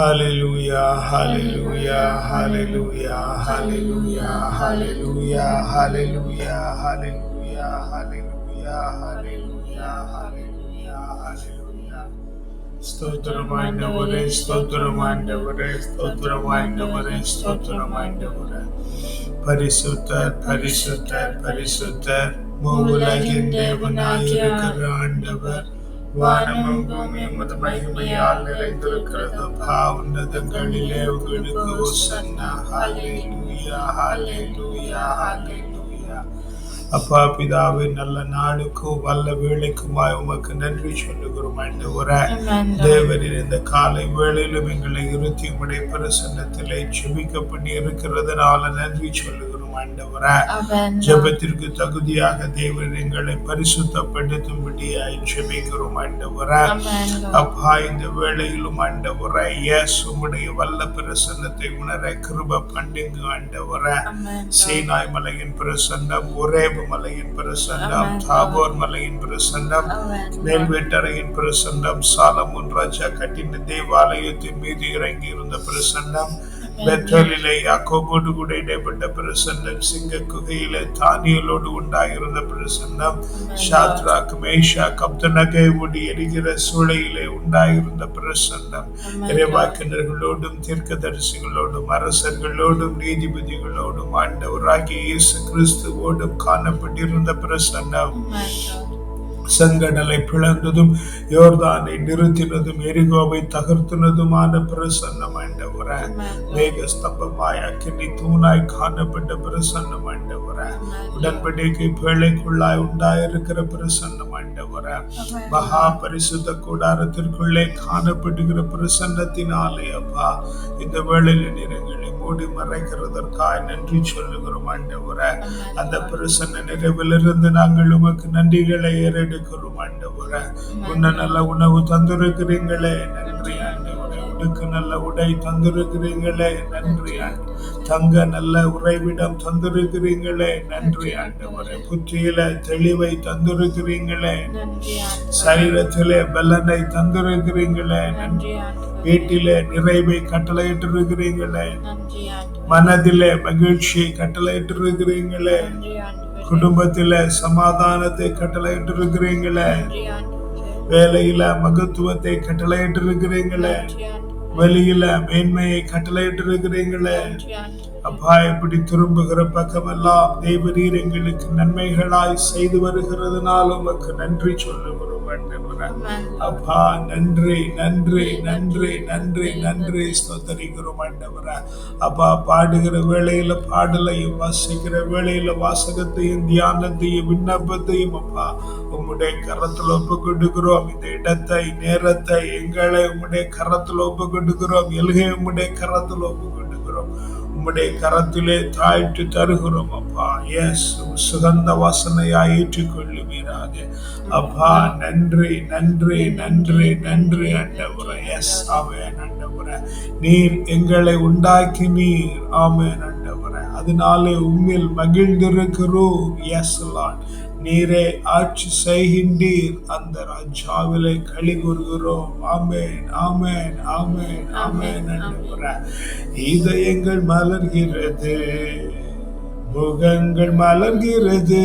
Hallelujah, hallelujah, hallelujah, hallelujah, hallelujah, hallelujah, hallelujah, hallelujah, hallelujah, hallelujah, hallelujah. ஸ்தோத்திரம் ஆண்டவரே ஸ்தோத்திரம் ஆண்டவரே ஸ்தோத்திரம் ஆண்டவரே ஸ்தோத்திரம் ஆண்டவரே பரிசுத்தர் பரிசுத்தர் பரிசுத்தர் மூவுலகின் தேவனாயிருக்கிற ஆண்டவர் வானமும் பூமியும் உமது மகிமையால் நிறைந்திருக்கிறது பாவுன்னதங்களிலே உங்களுக்கு ஓசன்னா ஹalleluya ஹalleluya ஹalleluya. அப்பா பிதாவே நல்ல நாளுக்கும் வல்ல வேலைக்குமாய் உமக்கு நன்றி சொல்லுகிறோம் ஆண்டவரே. தேவனின் இந்த காலை வேளையிலும் எங்களை இருத்தி உடைய பிரசன்னத்திலே செபிக்க பண்ணி இருக்கிறதுனால நன்றி சொல்லுகிறோம். ஆண்டவரே Amen. ஜெபத்திற்கு தகுதியாக தேவன் எங்களை பரிசுத்தப்படுத்தும்படியாய் ஜெபிக்கிறோம் ஆண்டவரே. அப்பா இந்த வேளையிலும் ஆண்டவரே இயேசு உம்முடைய வல்ல பிரசன்னத்தை உணர கிருப பண்ணுங்க ஆண்டவரே. சீனாய் மலையின் பிரசன்னம் ஒரேபு மலையின் பிரசன்னம். தாபோர் மலையின் பிரசன்னம். மேல்வேட்டரையின் பிரசன்னம் சாலமுன் ராஜா கட்டின தேவாலயத்தின் மீது இறங்கி இருந்த பிரசன்னம் பெத்தலிலே யாக்கோபோடு கூட இடைப்பட்ட பிரசன்னம் சிங்க குகையிலே தானியலோடு உண்டாயிருந்த பிரசன்னம் ஷாத்ராக் மேஷா கப்தனகை ஒடி எரிகிற சூளையிலே உண்டாயிருந்த பிரசன்னம். இறைவாக்கினர்களோடும் தீர்க்க தரிசிகளோடும் அரசர்களோடும் நீதிபதிகளோடும் ஆண்டவராகிய இயேசு கிறிஸ்துவோடும் காணப்பட்டிருந்த பிரசன்னம். செங்கடலை பிளந்ததும் யோர்தானை நிறுத்தினதும் எரிகோவை தகர்த்தினதுமான பிரசன்னம் ஆண்டவரே. மேக ஸ்தம்பமாய் அக்கினி தூணாய் காணப்பட்ட பிரசன்னம் ஆண்டவரே உடன்படிக்கை பேழைக்குள்ளாய் உண்டாயிருக்கிற பிரசன்னம் ஆண்டவரே. மகா பரிசுத்த கூடாரத்திற்குள்ளே காணப்படுகிற பிரசன்னத்தினாலே அப்பா இந்த வேளையில் நிறங்களை மூடி மறைக்கிறதற்காய் நன்றி சொல்லுகிறோம் ஆண்டவரே. அந்த பிரசன்ன நிறைவிலிருந்து நாங்கள் உமக்கு நன்றிகளை ஏறெடுக்கிறோம் ஆண்டவரே. உன்ன நல்ல உணவு தந்திருக்கிறீங்களே. நன்றி ஆண்டவரே. உடுக்க நல்ல உடை தந்திருக்கிறீங்களே நன்றி ஆண்டு தங்க நல்ல உறைவிடம் தந்திருக்கிறீங்களே நன்றி ஆண்டவரே புத்தியில தெளிவை தந்திருக்கிறீங்களே. சரீரத்திலே பலனை தந்திருக்கிறீங்களே நன்றி. வீட்டிலே நிறைவை கட்டளையிட்டிருக்கிறீங்களே. மனதிலே மகிழ்ச்சியை கட்டளையிட்டிருக்கிறீங்களே. குடும்பத்திலே சமாதானத்தை கட்டளையிட்டிருக்கிறீங்களே. வேலையில மகத்துவத்தை கட்டளையிட்டிருக்கிறீங்களே. வெளியில மேன்மையை கட்டளையிட்டிருக்கிறீங்களே. அப்பா இப்படி திரும்புகிற பக்கமெல்லாம் தேவரீர் எங்களுக்கு நன்மைகளாய் செய்து வருகிறதுனால உமக்கு நன்றி சொல்லுகிறோம். அப்பா நன்றி நன்றி நன்றி நன்றி நன்றி ஸ்தோத்தரிக்கிறோம் ஆண்டவரே. அப்பா பாடுகிற வேளையில பாடலையும் வாசிக்கிற வேளையில வாசகத்தையும் தியானத்தையும் விண்ணப்பத்தையும் அப்பா உம்முடைய கரத்தில் ஒப்பு கொடுக்கிறோம் இந்த இடத்தை நேரத்தை எங்களை உம்முடைய கரத்தில் ஒப்பு கொடுக்கிறோம் எல்கை உம்முடைய கரத்தில் ஒப்பு உம்முடைய கரத்திலே தாய்ட்டு தருகிறோம் அப்பா. எஸ் சுகந்த வாசனையா ஏற்றுக்கொள்ளுவீராக. அப்பா நன்றி நன்றி நன்றி நன்றி ஆண்டவரே எஸ் ஆமென் ஆண்டவரே நீர் எங்களை உண்டாக்கி நீர். ஆமேன் ஆண்டவரே அதனாலே உம்மில் மகிழ்ந்திருக்கிறோம் எஸ் லான் நீரே ஆட்சி செய்கின்றீர். அந்த ராஜாவிலே களி கூறுகிறோம். ஆமென் ஆமென் ஆமென் ஆமென் ஆண்டவரே இதயங்கள் மலர்கிறது. முகங்கள் மலர்கிறது.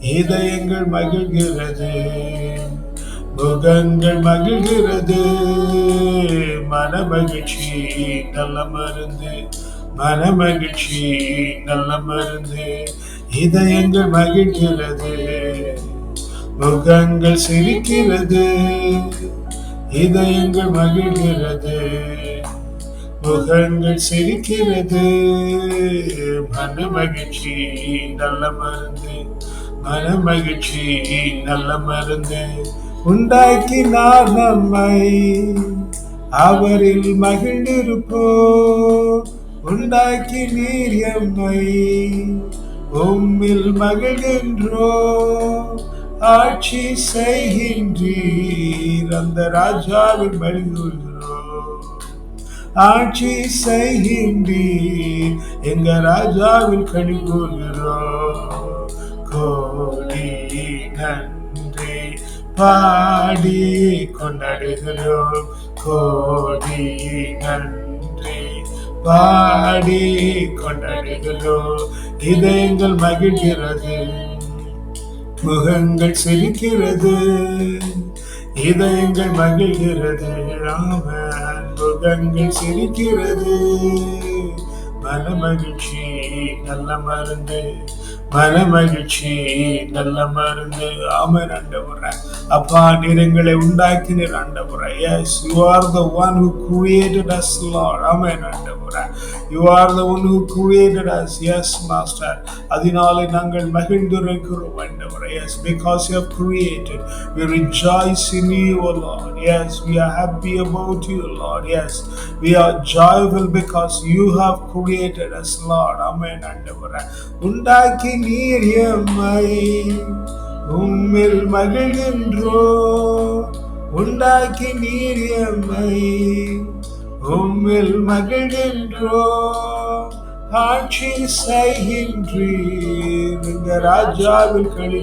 இதயங்கள் மகிழ்கிறது. முகங்கள் மகிழ்கிறது. மனமகிழ்ச்சி நல்ல மருந்து. மனமகிழ்ச்சி நல்ல மருந்து. இதயங்கள் மகிழ்கிறது முகங்கள் சிரிக்கிறது. இதயங்கள் மகிழ்கிறது முகங்கள் சிரிக்கிறது. மன மகிழ்ச்சி நல்ல மருந்து. மன மகிழ்ச்சி நல்ல மருந்து. உண்டாக்கினார் நம்மை அவரில் மகிழ்ந்திருப்போ உண்டாக்கி நீர் எம்மை உம்மில் மகிழ்கின்றோ ஆட்சி செய்கின்றீர் அந்த ராஜாவில் மகிழ்கிறோம் ஆட்சி செய்கின்றீர் எங்க ராஜாவில் கனி கூறுகிறோம் கோடி நன்றி பாடி கொண்டாடுகிறோம். கோடி நன்றி பாடி கொண்டாடுகிறோம். இதயங்கள் மகிழ்கிறது. முகங்கள் சிரிக்கிறது. இதயங்கள் மகிழ்கிறது. ராமன் முகங்கள் சிரிக்கிறது. மனமகிழ்ச்சி நல்ல மருந்து. மனமகிழ்ச்சி நல்ல மருந்து ஆமன் ஆண்டவரே அப்பா நிறங்களை உண்டாக்கினர் ஆண்டவரே yes you are the one who created us Lord amen ஆண்டவரே you are the one who created us yes master அதனாலே நாங்கள் மகிழ்ந்திருக்கிறோம் ஆண்டவரே yes because you have created we rejoice in you Lord yes we are happy about you Lord yes we are joyful because you have created us Lord amen ஆண்டவரே உண்டாக்கி நீர் எம்மை. உம்மில் மகிழ்கின்றோ உண்டாக்கி நீர் எம்மை. உம்மில் மகிழ்கின்றோ ஆட்சி செய்கின்றீர். இந்த ராஜாவில் களி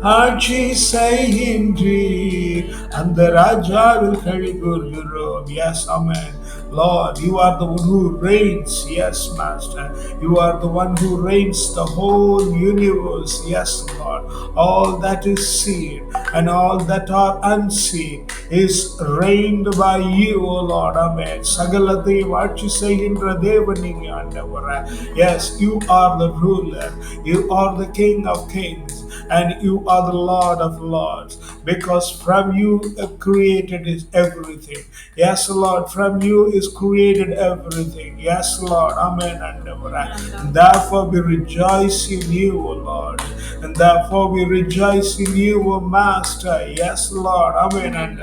ஆட்சி செய்கின்றீர். அந்த ராஜாவில் களி கூறுகிறோம். Yes amen Lord, you are the one who reigns. Yes, Master. You are the one who reigns the whole universe. Yes, Lord. All that is seen and all that are unseen is reigned by you, O Lord. Amen. சகலத்தையும் ஆட்சி செய்கின்ற தேவன் நீங்க ஆண்டவரே. Yes, you are the ruler. You are the King of kings. And you are the Lord of lords, because from you uh, created is everything. Yes, Lord, from you is created everything. Yes, Lord, Amen. And therefore we rejoice in you, O Lord, and therefore we rejoice in you, O Master. Yes, Lord, Amen. And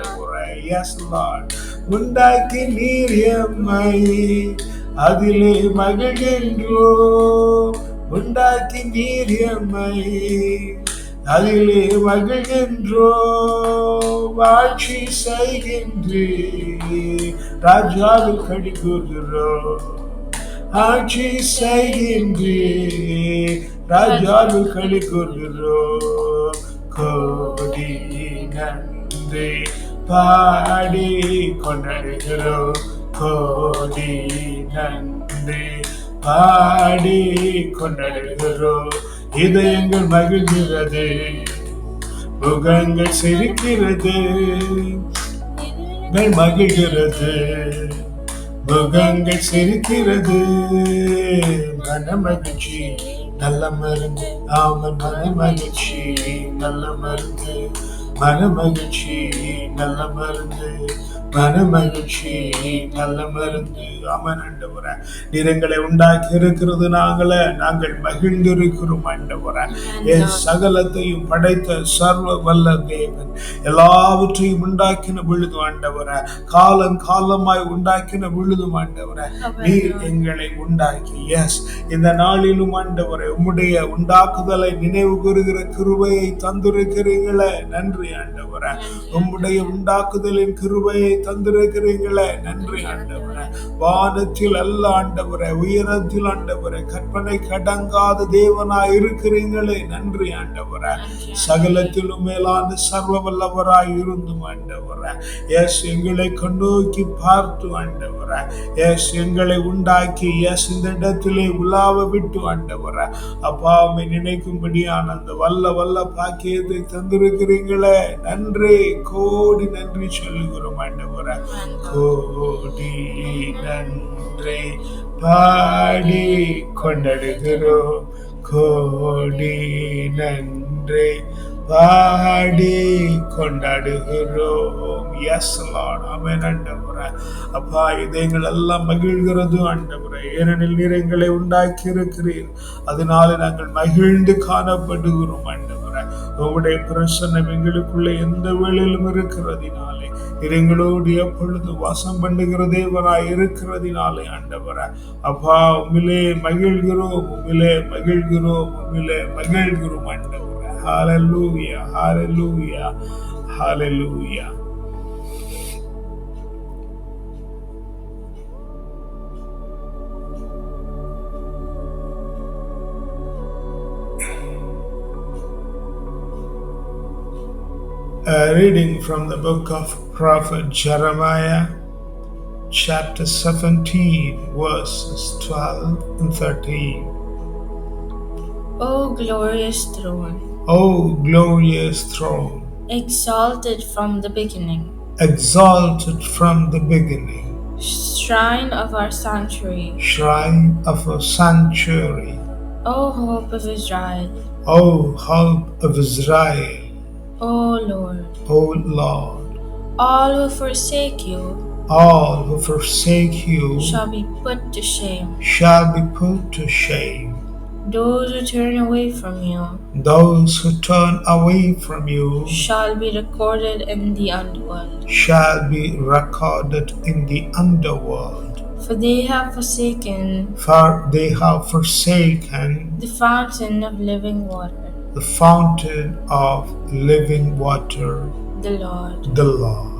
yes, Lord. உண்டாக்கி நீர் எம்மை அதிலே மகிழ்கின்றோ உண்டாக்கி நீர் எம்மை அதிலே மகிழ்கின்றோ ஆட்சி செய்கின்றே ராஜாவில் கடிகூறுகிறோ ஆட்சி செய்கின்றே ராஜாவில் களி கோடி நன்றி பாடி கொண்டாடுகிறோம் கோடி நன்றி பாடி கொண்டாடுகிறோம். இதயங்கள் மகிழ்கிறது முகங்கள் சிரிக்கிறது மகிழ்கிறது முகங்கள் சிரிக்கிறது. மன மகிழ்ச்சி நல்ல மருந்து ஆமன் மன மகிழ்ச்சி நல்ல மருந்து. மன மகிழ்ச்சி நல்ல மருந்து. மன மகிழ்ச்சி நல்ல மருந்து. ஆமன் ஆண்டவரே. நிறங்களை உண்டாக்கி இருக்கிறது நாங்களே. நாங்கள் மகிழ்ந்திருக்கிறோம் ஆண்டவரே. என் சகலத்தையும் படைத்த சர்வ வல்ல தேவன். எல்லாவற்றையும் உண்டாக்கின பொழுது ஆண்டவரே காலம் காலமாய் உண்டாக்கின பொழுதும் ஆண்டவரே நீர் எங்களை உண்டாக்கி. எஸ் இந்த நாளிலும் ஆண்டவரே உம்முடைய உண்டாக்குதலை நினைவு கூறுகிற கிருபையை தந்திருக்கிறீங்களே நன்றி. ஆண்டவர. உம்முடைய உண்டாக்குதலின் கிருபையை தந்திருக்கிறீங்களே நன்றி ஆண்டவர. வானத்தில் அல்ல ஆண்டவரே. உயரத்தில் ஆண்டவரே. கற்பனை கடங்காத தேவனாய் இருக்கிறீங்களே நன்றி ஆண்டவர. சகலத்திலும் மேலான சர்வ வல்லவராய் இருந்தும் ஆண்டவர. எஸ் எங்களை கண்ணோக்கி பார்த்து ஆண்டவர. எஸ் எங்களை உண்டாக்கி எஸ் இந்த இடத்திலே உலாவ விட்டு ஆண்டவர. அப்பாவை நினைக்கும்படியான அந்த வல்ல வல்ல பாக்கியத்தை தந்திருக்கிறீங்களே நன்றி. கோடி நன்றி சொல்லுகிறோம் ஆண்டவர. கோடி நன்றி பாடி கொண்டாடுகிறோம். கோடி நன்றி பாடி கொண்டாடுகிறோம். எஸ் லார்ட் ஆமென் ஆண்டவரே. அப்பா இதயங்கள் எல்லாம் மகிழ்கிறது ஆண்டவரே. ஏனெனில் நீர் எங்களை உண்டாக்கி இருக்கிறீர் அதனால நாங்கள் மகிழ்ந்து காணப்படுகிறோம் ஆண்டவரே. உங்களுடைய பிரசனம் எங்களுக்குள்ள எந்த வேளையிலும் இருக்கிறதினாலே. எங்களோடு எப்பொழுது வாசம் பண்ணுகிற தேவனாய் இருக்கிறதினாலே ஆண்டவர. அப்பா உண்மையிலே மகிழ்கிறோம் உண்மையிலே மகிழ்கிறோம் உண்மையிலே மகிழ்கிறோம் ஆண்டவர. ஹாலலூயா ஹாலலூயா ஹாலலூயா A reading from the book of Prophet Jeremiah, chapter 17, verses 12 and 13. O glorious throne, O glorious throne, exalted from the beginning, exalted from the beginning, shrine of our sanctuary, shrine of our sanctuary, O hope of Israel, O hope of Israel, O Lord, O Lord. all who forsake you All who forsake you shall be put to shame. shall be put to shame. Those who turn away from you Those who turn away from you shall be recorded in the underworld. shall be recorded in the underworld. For they have forsaken For they have forsaken the fountain of living water, the fountain of living water, the Lord. the Lord.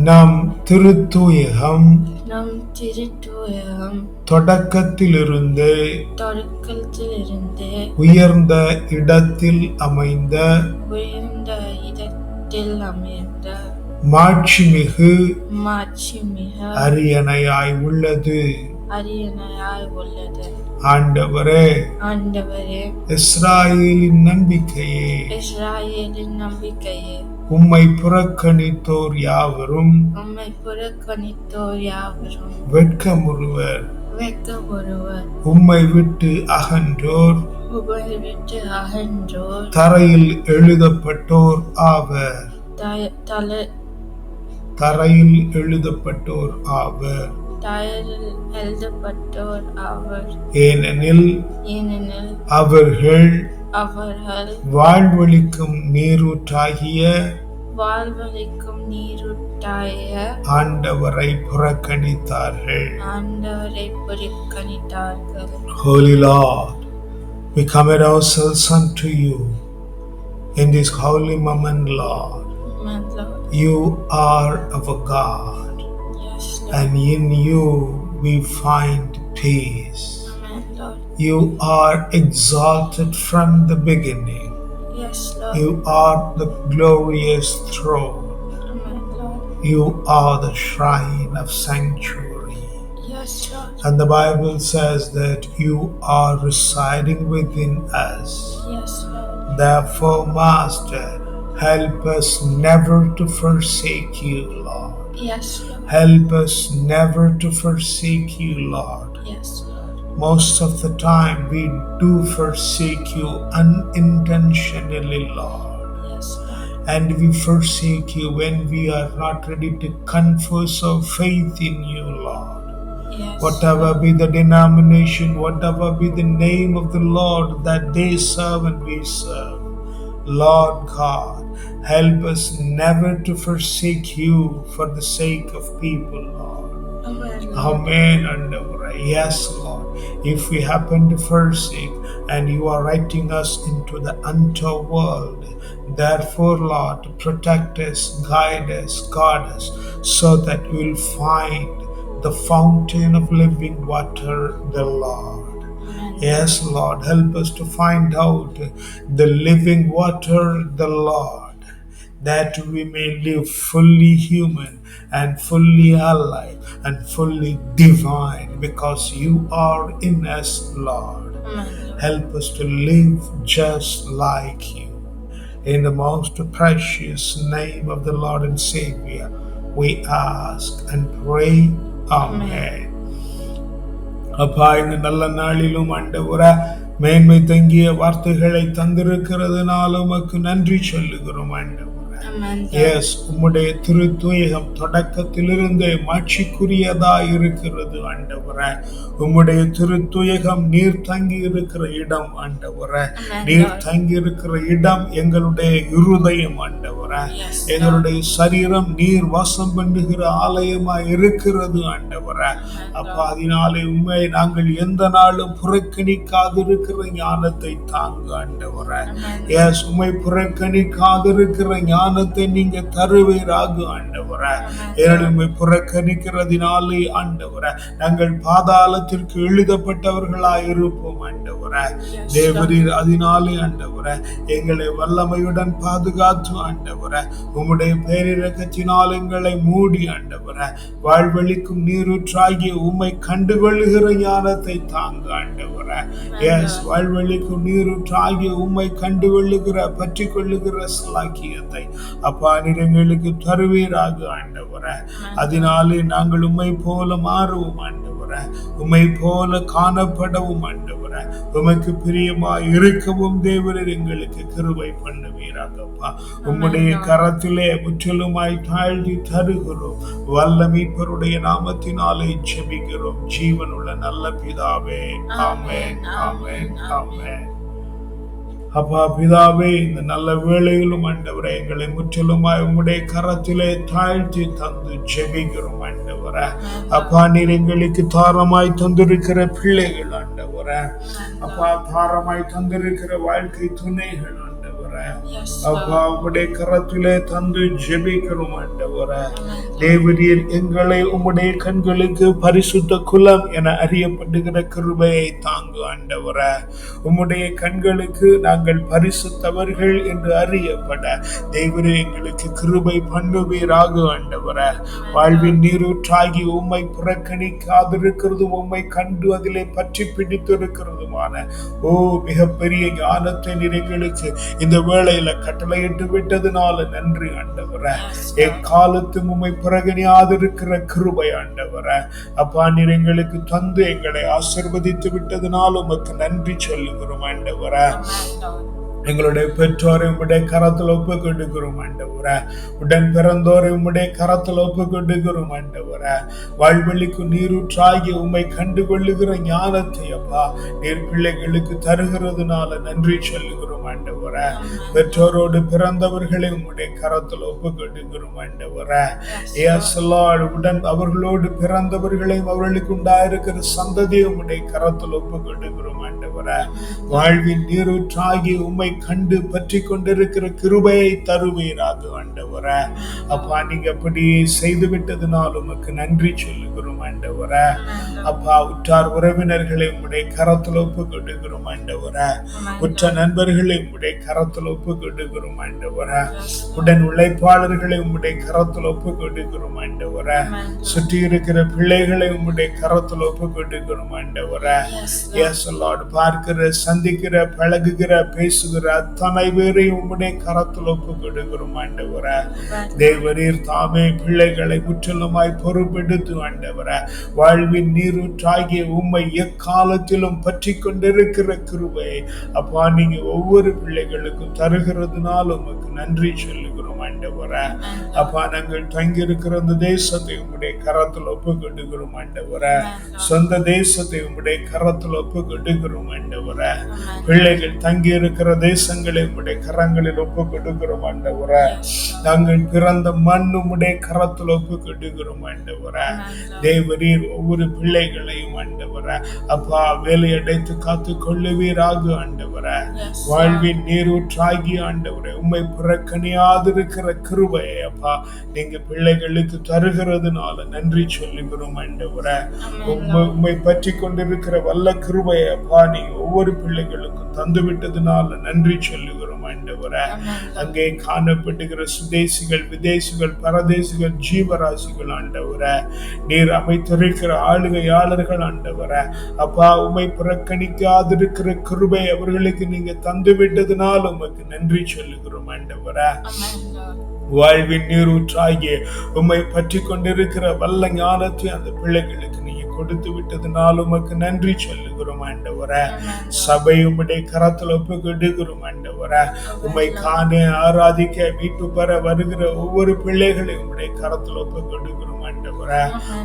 நம் திருத்தூயகம் நம் திருத்தூயம் தொடக்கத்திலிருந்து தொடக்கத்திலிருந்து உயர்ந்த இடத்தில் அமைந்த உயர்ந்த இடத்தில் அமைந்த மாட்சிமிகு மாட்சிமிக அரியணையாய் உள்ளது அரியணையாய் உள்ளது ஆண்டவரே. ஆண்டவரே. இஸ்ராயேலின் நம்பிக்கையே. இஸ்ராயேலின் நம்பிக்கையே. உம்மை புறக்கணித்தோர் யாவரும். உம்மை புறக்கணித்தோர் யாவரும். வெட்கமுறுவர். வெக்க ஒருவர் உம்மை விட்டு அகன்றோர். உமை விட்டு அகன்றோர். தரையில் எழுதப்பட்டோர் ஆவர். தரையில் எழுதப்பட்டோர் ஆவர். டயரில் எழுதப்பட்டோர் அவர் ஏனெனில் ஏனெனில் அவர்கள் அவர்கள் வாழ்வழிக்கும் நீரூற்றாகிய வாழ்வழிக்கும் நீருட்டாய ஆண்டவரை புறக்கணித்தார்கள் ஆண்டவரை புறக்கணித்தார்கள் Holy Lord, we commit ourselves unto you in this holy moment, Lord. Amen, Lord. You are our God, Yes, Lord. And in you we find peace. Amen, Lord. You are exalted from the beginning. Yes, Lord. You are the glorious throne. Amen, Lord. You are the shrine of sanctuary. Yes, Lord. And the Bible says that you are residing within us. Yes, Lord. Therefore, Master, help us never to forsake you, Lord. Yes, Lord. Help us never to forsake you, Lord. Yes, Lord. Most of the time, we do forsake you unintentionally, Lord. Yes, Lord. And we forsake you when we are not ready to confess our faith in you, Lord. Yes. Whatever be the denomination, whatever be the name of the Lord that they serve and we serve, Lord God, help us never to forsake you for the sake of people, Lord. Amen, Amen and. Yes, Lord. If we happen to forsake and you are writing us into the underworld, therefore, Lord, protect us, guide us, guard us, so that we'll find the fountain of living water, the Lord. Amen. Yes, Lord, help us to find out the living water, the Lord, that we may live fully human and fully alive and fully divine because you are in us, Lord. Lord. Help us to live just like you. In the most precious name of the Lord and Savior, we ask and pray. Amen. அப்பா இந்த நல்ல நாளிலும் ஆண்டவர மேன்மை தங்கிய வார்த்தைகளை தந்திருக்கிறதுனால உமக்கு நன்றி சொல்லுகிறோம் ஆண்டவர. எஸ் உம்முடைய திருத்துயகம் தொடக்கத்திலிருந்தே மாட்சிக்குரியதா இருக்கிறது ஆண்டவர. உம்முடைய திருத்துயகம் நீர் தங்கி இருக்கிற இடம் ஆண்டவர. நீர். தங்கி இருக்கிற இடம் எங்களுடைய இருதயம் ஆண்டவர. எங்களுடைய சரீரம் நீர் வாசம் பண்ணுகிற ஆலயமா இருக்கிறது ஆண்டவர அப்பா அதனாலே உண்மை நாங்கள் எந்த நாளும் புறக்கணிக்காதிருக்கிற ஞானத்தை தாங்க ஆண்டவர. எஸ் உண்மை புறக்கணிக்காதிருக்கிற ஞானத்தை ஞானத்தை நீங்க தருவீராக ஆண்டவரே. ஏழுமை புறக்கணிக்கிறதினாலே ஆண்டவரே. நாங்கள் பாதாளத்திற்கு எழுதப்பட்டவர்களாய் இருப்போம் ஆண்டவரே. தேவரீர் அதனாலே ஆண்டவரே. எங்களை வல்லமையுடன் பாதுகாத்து ஆண்டவரே. உம்முடைய பேரிரக்கத்தினால் எங்களை மூடி ஆண்டவரே. வாழ்வழிக்கும் நீரூற்றாகிய உம்மை கண்டுகொள்ளுகிற ஞானத்தை தாங்க ஆண்டவரே. எஸ் வாழ்வழிக்கும் நீரூற்றாகிய உம்மை கண்டுகொள்ளுகிற பற்றி கொள்ளுகிற சலாக்கியத்தை அப்பா எங்களுக்கு தருவீராக ஆண்டவரே. அதனாலே நாங்கள் உம்மை போல மாறுவோம் ஆண்டவரே. உம்மை போல காணப்படவும் ஆண்டவரே. உமக்கு பிரியமா இருக்கவும் தேவரர் எங்களுக்கு கிருபை பண்ணுவீராகப்பா உம்முடைய கரத்திலே முற்றிலுமாய் தாழ்த்தி தருகிறோம். வல்ல மீட்பருடைய நாமத்தினாலே ஜெபிக்கிறோம். ஜீவனுள்ள நல்ல பிதாவே. ஆமென். ஆமென். ஆமென். அப்பா பிதாவே இந்த நல்ல வேளையிலும் ஆண்டவரே எங்களை முற்றிலுமாய் உங்களுடைய கரத்திலே தாழ்த்தி தந்து ஜெபிக்கிறோம் ஆண்டவரே. அப்பா நீர் எங்களுக்கு தாரமாய் தந்திருக்கிற பிள்ளைகள் ஆண்டவரே. அப்பா தாரமாய் தந்திருக்கிற வாழ்க்கை துணைகள் ஆண்டவரே. Yes, அப்பா உம்முடைய கரத்திலே தந்து ஜெபிக்கிறோம் ஆண்டவரே. தேவரீர் எங்களை உம்முடைய கண்களுக்கு பரிசுத்த குலம் என அறியப்படுகிற கிருபையை தாங்கு ஆண்டவரே. உம்முடைய கண்களுக்கு நாங்கள் பரிசுத்தவர்கள் என்று அறியப்பட தேவரே எங்களுக்கு கிருபை பண்ணுவீராக ஆண்டவரே. வாழ்வின் நீரூற்றாகி உம்மை புறக்கணிக்காதிருக்கிறதும் உம்மை கண்டு அதிலே பற்றி பிடித்திருக்கிறதுமான ஓ மிகப்பெரிய ஞானத்தை நீர் எங்களுக்கு இந்த வேளையில கட்டளையிட்டு விட்டதுனால நன்றி ஆண்டவரே. எக்காலத்தும் உம்மை புறகணியாதிருக்கிற கிருபை ஆண்டவரே. அப்பா நீர் எங்களுக்கு தந்து எங்களை ஆசிர்வதித்து விட்டதுனால உமக்கு நன்றி சொல்லுகிறோம் ஆண்டவர. எங்களுடைய பெற்றோரை உம்முடைய கரத்தில் ஒப்பு கொண்டுக்கிறோம் ஆண்டவர. உடன் பிறந்தோரை உம்முடைய கரத்தில் ஒப்பு கொண்டுக்கிறோம் ஆண்டவர. வாழ்வெளிக்கு நீரூற்றாகி உண்மை கண்டு கொள்ளுகிற ஞானத்தை அப்பா நீர் பிள்ளைகளுக்கு தருகிறதுனால நன்றி சொல்லுகிறோம் ஆண்டவர. பெற்றோரோடு பிறந்தவர்களை உம்முடைய கரத்தில் ஒப்பு கொண்டுக்கிறோம் ஆண்டவர உடன் அவர்களோடு பிறந்தவர்களையும் அவர்களுக்கு உண்டாயிருக்கிற சந்ததியை உம்முடைய கரத்தில் ஒப்பு கொடுக்கிறோம் ஆண்டவர. வாழ்வின் நீரூற்றாகி உம்மை கண்டு பற்றி கொண்டிருக்கிற கிருபையை தருவீராக ஆண்டவர. அப்பா நீங்க அப்படி செய்து விட்டதுனால் உமக்கு நன்றி சொல்லுகிறோம் ஆண்டவர. அப்பா உற்றார் உறவினர்களை உடைய கரத்தில் ஒப்பு கொடுக்கிறோம் ஆண்டவர. உற்ற நண்பர்களை உடைய கரத்தில் ஒப்பு கொடுக்கிறோம் ஆண்டவர. உடன் உழைப்பாளர்களை உம்முடைய கரத்தில் ஒப்பு கொடுக்கிறோம் ஆண்டவர. சுற்றி இருக்கிற பிள்ளைகளை உம்முடைய கரத்தில் ஒப்பு கொடுக்கிறோம் ஆண்டவர. எஸ் லார்ட் பார்க்கிற சந்திக்கிற பழகுகிற பேசுகிற அத்தனை பேரையும் உம்முடைய கரத்தில் ஒப்பு கொடுக்கிறோம் ஆண்டவரே தேவரீர் தாமே பிள்ளைகளை முற்றிலுமாய் பொறுப்பெடுத்து ஆண்டவரே. வாழ்வின் நீரூற்றாகிய உம்மை எக்காலத்திலும் பற்றி கொண்டிருக்கிற கிருபை அப்பா நீங்க ஒவ்வொரு பிள்ளைகளுக்கும் தருகிறதுனால உமக்கு நன்றி சொல்லுகிறோம் ஆண்டவரே. அப்பா நாங்கள் தங்கி இருக்கிற அந்த தேசத்தை உம்முடைய கரத்தில் ஒப்பு கொடுக்கிறோம் ஆண்டவரே சொந்த தேசத்தை உம்முடைய கரத்தில் ஒப்பு கொடுக்கிறோம் ஆண்டவர. பிள்ளைகள் தங்கி இருக்கிற தேசங்களை உடைய கரங்களில் ஒப்பு கொடுக்கிறோம் ஆண்டவர. நாங்கள் பிறந்த மண் உடைய கரத்தில் ஒப்பு கொடுக்கிறோம் ஆண்டவர. தேவரீர் ஒவ்வொரு பிள்ளைகளையும் ஆண்டவர. அப்பா வேலை அடைத்து காத்து கொள்ளுவீராக ஆண்டவர. வாழ்வின் நீரூற்றாகி ஆண்டவரே உண்மை புறக்கணியாதிருக்கிற கிருபையை அப்பா நீங்க பிள்ளைகளுக்கு தருகிறதுனால நன்றி சொல்லுகிறோம் ஆண்டவர. உண்மை உண்மை பற்றி கொண்டிருக்கிற வல்ல கிருபையை அப்பா நீங்க ஒவ்வொரு பிள்ளைகளுக்கும் தந்து விட்டதுனால நன்றி சொல்லுகிறோம் ஆண்டவரே. அங்கே காணப்படுகிற சுதேசிகள் விதேசிகள் பரதேசிகள் ஜீவராசிகள் ஆண்டவரே. நீர் அமைத்திருக்கிற ஆளுகையாளர்கள் ஆண்டவரே. அப்பா உம்மை புறக்கணிக்காதிருக்கிற கிருபை அவர்களுக்கு நீங்க தந்து விட்டதுனால உமக்கு நன்றி சொல்லுகிறோம் ஆண்டவரே. வாழ்வின் நீரூற்றாகிய உம்மை பற்றி கொண்டிருக்கிற வல்ல ஞானத்தை அந்த பிள்ளைகளுக்கு நீங்க கொடுத்து விட்டதுனால உமக்கு நன்றி சொல்லுகிறோம் ஆண்டவர. சபை உம்முடைய கரத்தில் ஒப்புக்கிடுகிறோம் ஆண்டவர. ஆண்டவரே உம்மை காண ஆராதிக்க மீட்பு பெற வருகிற ஒவ்வொரு பிள்ளைகளையும் உம்முடைய கரத்தில் ஒப்புக்கிடுகிறோம் ஆண்டவரே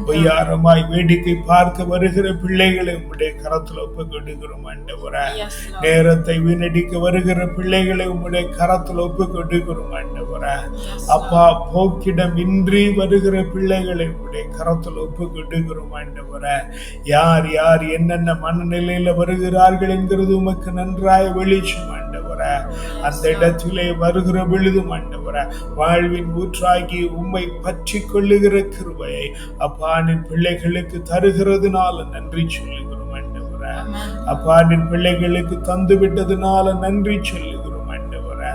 பொய்யாரமாய் வேடிக்கை பார்க்க வருகிற பிள்ளைகளை உம்முடைய கரத்தில் ஒப்பு கொடுக்கிறோம் ஆண்டவரே. நேரத்தை வீணடிக்க வருகிற பிள்ளைகளை உம்முடைய கரத்தில் ஒப்பு கொடுக்கிறோம் ஆண்டவரே. அப்பா போக்கிடம் இன்றி வருகிற பிள்ளைகளை உடைய கரத்தில் ஒப்பு கொடுக்கிறோம் ஆண்டவரே. யார் யார் என்னென்ன மனநிலையில வருகிறார்கள் என்கிறது உமக்கு நன்றாய் வெளிச்சம் ஆண்டவரே. அந்த இடத்திலே வருகிற பொழுதும் ஆண்டவரே. வாழ்வின் ஊற்றாகி உம்மை பற்றி கொள்ளுகிற கிருபையை அப்பா நின் பிள்ளைகளுக்கு தருகிறதுனால நன்றி சொல்லுகிறோம் ஆண்டவரே. அப்பா நின் பிள்ளைகளுக்கு தந்து விட்டதுனால நன்றி சொல்லுகிறோம் ஆண்டவரே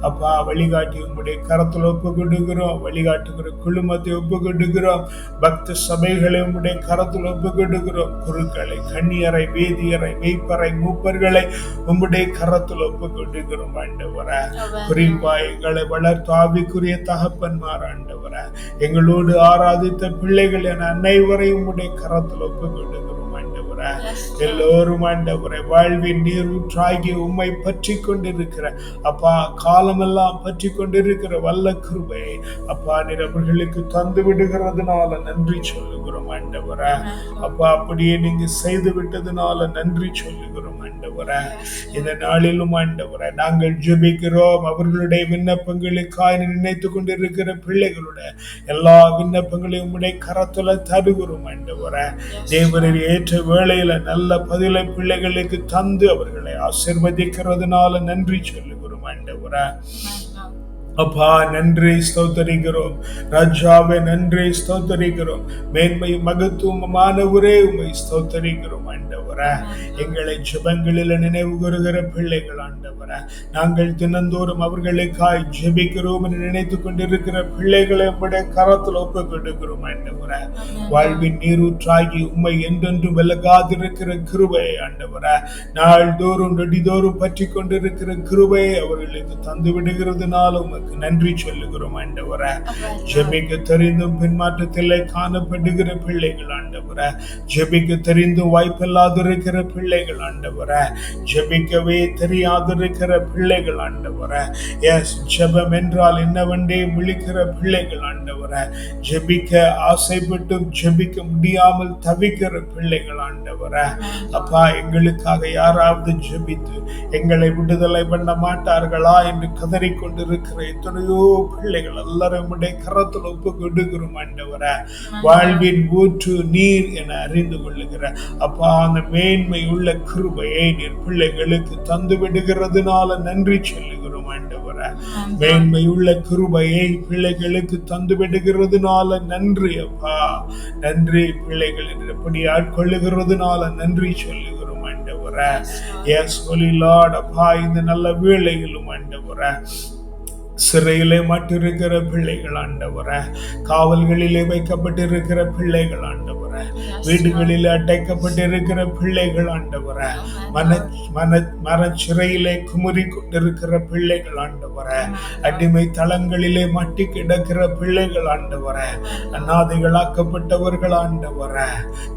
அப்பா வழிகாட்டி உம்முடைய கரத்தில் ஒப்பு கொடுக்கிறோம் வழிகாட்டுகிற குழுமத்தை ஒப்பு கொடுக்கிறோம் பக்த சபைகளை உம்முடைய கரத்தில் ஒப்பு கொடுக்கிறோம் குருக்களை கண்ணியரை வேதியரை மெய்ப்பரை மூப்பர்களை உம்முடைய கரத்தில் ஒப்பு கொடுக்கிறோம் ஆண்டவரே. குறிப்பா எங்களை வளர்த்து ஆவிக்குரிய தகப்பன்மார் ஆண்டவரே. எங்களோடு ஆராதித்த பிள்ளைகள் என அனைவரையும் உம்முடைய கரத்தில் ஒப்பு ஆண்டவரே எல்லோரும் ஆண்டவரை வாழ்வின் நீர் ஊற்றாகி உம்மை பற்றி கொண்டிருக்கிற அப்பா காலமெல்லாம் பற்றி கொண்டிருக்கிற வல்ல கிருபை அப்பா நீர் அவர்களுக்கு தந்து விடுகிறதுனால நன்றி சொல்லுகிறோம் ஆண்டவரே. அப்பா அப்படியே நீங்க செய்து விட்டதுனால நன்றி சொல்லுகிறோம். ஆண்டவரே. இந்த நாளிலும் ஆண்டவரே நாங்கள் ஜெபிக்கிறோம். அவர்களுடைய விண்ணப்பங்களுக்காக நினைத்து கொண்டிருக்கிற பிள்ளைகளுடைய எல்லா விண்ணப்பங்களையும் உடைய கரத்துல தருகிறோம் ஆண்டவரே. தேவரின் ஏற்ற வேளையில நல்ல பதிலை பிள்ளைகளுக்கு தந்து அவர்களை ஆசிர்வதிக்கிறதுனால நன்றி சொல்லுகிறோம் ஆண்டவரே. அப்பா நன்றி ஸ்தோத்தரிக்கிறோம். ராஜாவே நன்றி ஸ்தோத்தரிக்கிறோம். மேன்மை மகத்துவமானவரே உமை ஸ்தோத்தரிக்கிறோம் ஆண்டவரே. எங்களை ஜெபங்களில் நினைவு கூறுகிற பிள்ளைகள் ஆண்டவரே. நாங்கள் தினந்தோறும் அவர்களுக்காய் ஜெபிக்கிறோம் என்று நினைத்து கொண்டிருக்கிற பிள்ளைகளை உம்முடைய கரத்தில் ஒப்பு கொடுக்கிறோம் ஆண்டவரே. வாழ்வின் நீரூற்றாகி உம்மை என்றென்றும் விலகாதிருக்கிற கிருபை ஆண்டவரே. நாள்தோறும் நொடிதோறும் பற்றி கொண்டிருக்கிற கிருபையை அவர்களுக்கு தந்து விடுகிறதுனால உமக்கு நன்றி சொல்லுகிறோம் ஆண்டவரே. ஜெபிக்க தெரிந்தும் பின்மாற்றத்திலே காணப்படுகிற பிள்ளைகள் ஆண்டவரே. ஜெபிக்க தெரிந்தும் வாய்ப்பில்லாதிருக்கிற பிள்ளைகள் ஆண்டவரே. ஜெபிக்கவே தெரியாதிருக்கிற பிள்ளைகள் ஆண்டவரே. எஸ் ஜெபம் என்றால் என்னவென்றே விழிக்கிற பிள்ளைகள் ஆண்டவரே. ஜெபிக்க ஆசைப்பட்டும் ஜெபிக்க முடியாமல் தவிக்கிற பிள்ளைகள் ஆண்டவரே. அப்பா எங்களுக்காக யாராவது ஜெபித்து எங்களை விடுதலை பண்ண மாட்டார்களா என்று கதறிக்கொண்டிருக்கிற எத்தனையோ பிள்ளைகள் எல்லாரும் உடைய கரத்தில் ஒப்பு கொடுக்கிறோம் ஆண்டவரே. வாழ்வின் ஊற்று நீர் என அறிந்து கொள்ளுகிற அப்பா அந்த மேன்மை உள்ள கிருபையை நீர் பிள்ளைகளுக்கு தந்து விடுகிறதுனால நன்றி சொல்லுகிறோம் ஆண்டவரே. மேன்மை உள்ள கிருபையை பிள்ளைகளுக்கு தந்து விடுகிறதுனால நன்றி அப்பா. நன்றி பிள்ளைகள் எப்படி ஆட்கொள்ளுகிறதுனால நன்றி சொல்லுகிறோம் ஆண்டவரே. எஸ் ஒலி லார்ட் அப்பா இந்த நல்ல வேளையிலும் ஆண்டவரே. சிறையிலே மாட்டிருக்கிற பிள்ளைகள் ஆண்டவரே காவல்களிலே வைக்கப்பட்டிருக்கிற பிள்ளைகள் ஆண்டவரே வீடுகளிலே அடைக்கப்பட்டிருக்கிற பிள்ளைகள் ஆண்டவரே மன மன மனச்சிறையிலே குமுறி கொண்டிருக்கிற பிள்ளைகள் ஆண்டவரே அடிமை தளங்களிலே மட்டி கிடக்கிற பிள்ளைகள் ஆண்டவரே அநாதைகளாக்கப்பட்டவர்கள் ஆண்டவரே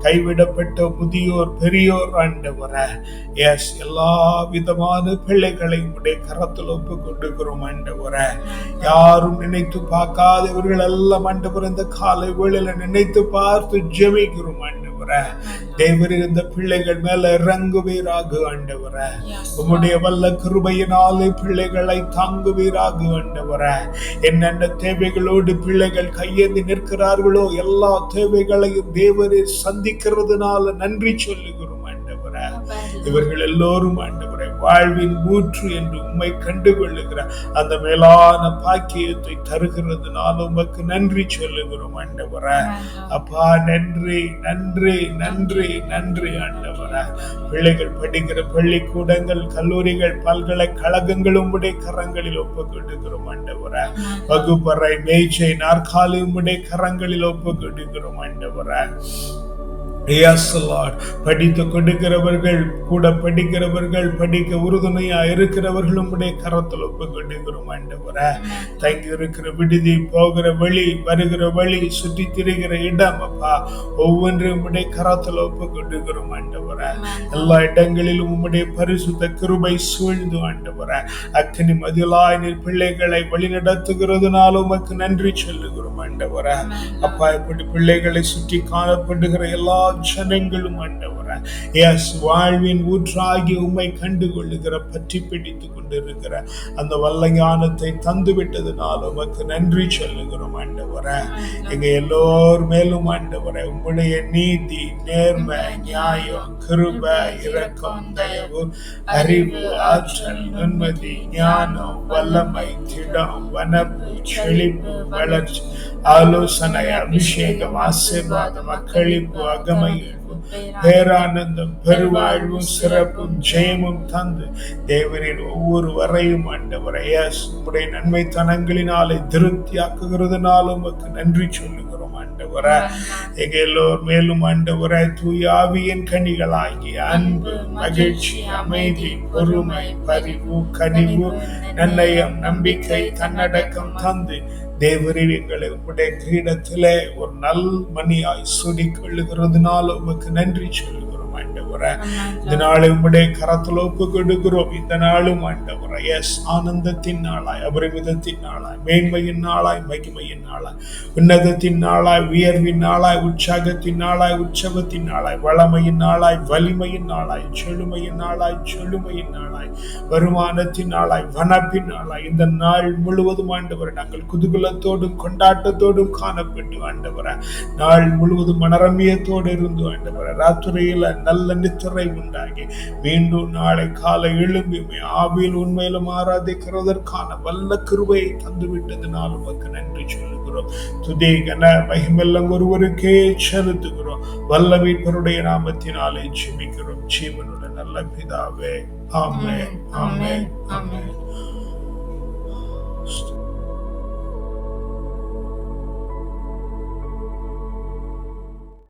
கைவிடப்பட்ட முதியோர் பெரியோர் ஆண்டவரே எஸ் எல்லா விதமான பிள்ளைகளை உடைய கரத்தில் ஒப்பு கொண்டுக்கிறோம் ஆண்டவரே. யாரும் நினைத்து பார்க்காதவர்கள் எல்லாம் ஆண்டவர் இந்த காலை வேளையில நினைத்து பார்த்து ஜெபிக்கிறோம் ஆண்டவரே. தேவர் இந்த பிள்ளைகள் மேல இறங்குவீராக ஆண்டவரே. உம்முடைய வல்ல கிருபையினாலே பிள்ளைகளை தாங்குவீராக ஆண்டவரே. என்னென்ன தேவைகளோடு பிள்ளைகள் கையேந்தி நிற்கிறார்களோ எல்லா தேவைகளையும் தேவரே சந்திக்கிறதுனால நன்றி சொல்லுகிறோம் இவர்கள் எல்லோரும் ஆண்டவரை வாழ்வின் ஊற்று என்று உம்மை கண்டுகொள்ளுகிற அந்த மேலான பாக்கியத்தை தருகிறதுனால உமக்கு நன்றி சொல்லுகிறோம் ஆண்டவரே. அப்பா நன்றி நன்றி நன்றி நன்றி ஆண்டவரே. பிள்ளைகள் படிக்கிற பள்ளிக்கூடங்கள் கல்லூரிகள் பல்கலைக்கழகங்களும் உடைய கரங்களில் ஒப்பு கொடுக்கிறோம் ஆண்டவரே வகுப்பறை மேய்ச்சை நாற்காலி உடைய கரங்களில் ஒப்பு கொடுக்கிறோம் ஆண்டவரே. படித்து கொடுக்கிறவர்கள் கூட படிக்கிறவர்கள் படிக்க உறுதுணையா இருக்கிறவர்கள் உடைய கரத்தில் ஒப்பு கொடுக்கிறோம் ஆண்டவரே. தங்கி இருக்கிற விடுதி போகிற வழி வருகிற வழி சுற்றி திரிகிற இடம் அப்பா. ஒவ்வொன்றையும் உடைய கரத்தில் ஒப்பு கொடுக்கிறோம் ஆண்டவரே. எல்லா இடங்களிலும் உம்முடைய பரிசுத்த கிருபை சூழ்ந்து ஆண்டவர. அக்கினி மதிலாய் நீர் பிள்ளைகளை வழி நடத்துகிறதுனால உமக்கு நன்றி சொல்லுகிறோம். ஆண்டவர. அப்பா இப்படி பிள்ளைகளை சுற்றி காணப்படுகிற எல்லா ஜனங்களும் ஆண்டவர. எஸ் வாழ்வின் ஊற்றாகி உம்மை கண்டு கொள்ளுகிற பற்றி பிடித்து கொண்டிருக்கிற அந்த வல்ல ஞானத்தை தந்து விட்டதுனால உமக்கு நன்றி சொல்லுகிறோம் ஆண்டவரே. எங்க எல்லோர் மேலும் ஆண்டவரே உம்முடைய நீதி நேர்மை நியாயம் கிருப இரக்கம் தயவு அறிவு ஆற்றல் நுண்மதி ஞானம் வல்லமை திடம் வனப்பு செழிப்பு வளர்ச்சி ஆலோசனை அபிஷேகம் ஆசீர்வாதம் அக்களிப்பு அகமையிப்பு பேரானந்தம் பெருவாழ்வும் சிறப்பும் ஜெயமும் தந்து தேவரின் ஒவ்வொரு வரையும் ஆண்டவரை எஸ் உடைய நன்மை தனங்களினாலே திருப்தியாக்குகிறதுனால உமக்கு நன்றி சொல்லுகிறோம் ஆண்டவரை. எங்க எல்லோர் மேலும் ஆண்டவரை தூய ஆவியின் கனிகளாகி அன்பு மகிழ்ச்சி அமைதி பொறுமை பரிவு கனிவு நன்னயம் நம்பிக்கை தன்னடக்கம் தந்து தேவரீர் எங்களை உம்முடைய கிரீடத்திலே ஒரு நல் மணியாய் சுடி கொள்ளுகிறதுனால உமக்கு நன்றி சொல்லுகிறோம். ஆண்டவரை. இந்த நாளை உம்முடைய கரத்தில் ஒப்பு கொடுக்கிறோம். இந்த நாளும் ஆண்டவரை எஸ் ஆனந்தத்தின் நாளாய் அபரிமிதத்தின் நாளாய் மேன்மையின் நாளாய் மகிமையின் நாளாய் உன்னதத்தின் நாளாய் உயர்வின் நாளாய் உற்சாகத்தின் நாளாய் உற்சவத்தின் நாளாய் வளமையின் நாளாய் வலிமையின் நாளாய் செழுமையின் நாளாய் செழுமையின் நாளாய் வருமானத்தின் நாளாய் வனப்பின் நாளாய் இந்த நாள் முழுவதும் ஆண்டவரை நாங்கள் குதூகலத்தோடும் கொண்டாட்டத்தோடும் காணப்பட்டு ஆண்டவரை நாள் முழுவதும் மனரமியத்தோடு இருந்து ஆண்டவரை ராத்திரியில நல்ல நித்திரை உண்டாகி. மீண்டும் நாளை காலை எழும்பி ஆவியில் உண்மையிலும் ஆராதிக்கிறதற்கான வல்ல கிருபையை தந்துவிட்டதுனால் உமக்கு நன்றி சொல்லுகிறோம். துதி கன மகிமெல்லாம் ஒருவருக்கே செலுத்துகிறோம். வல்ல மீட்பருடைய நாமத்தினாலே ஜெபிக்கிறோம். ஜீவனுடைய நல்ல பிதாவே. ஆமென். ஆமென். ஆமென்.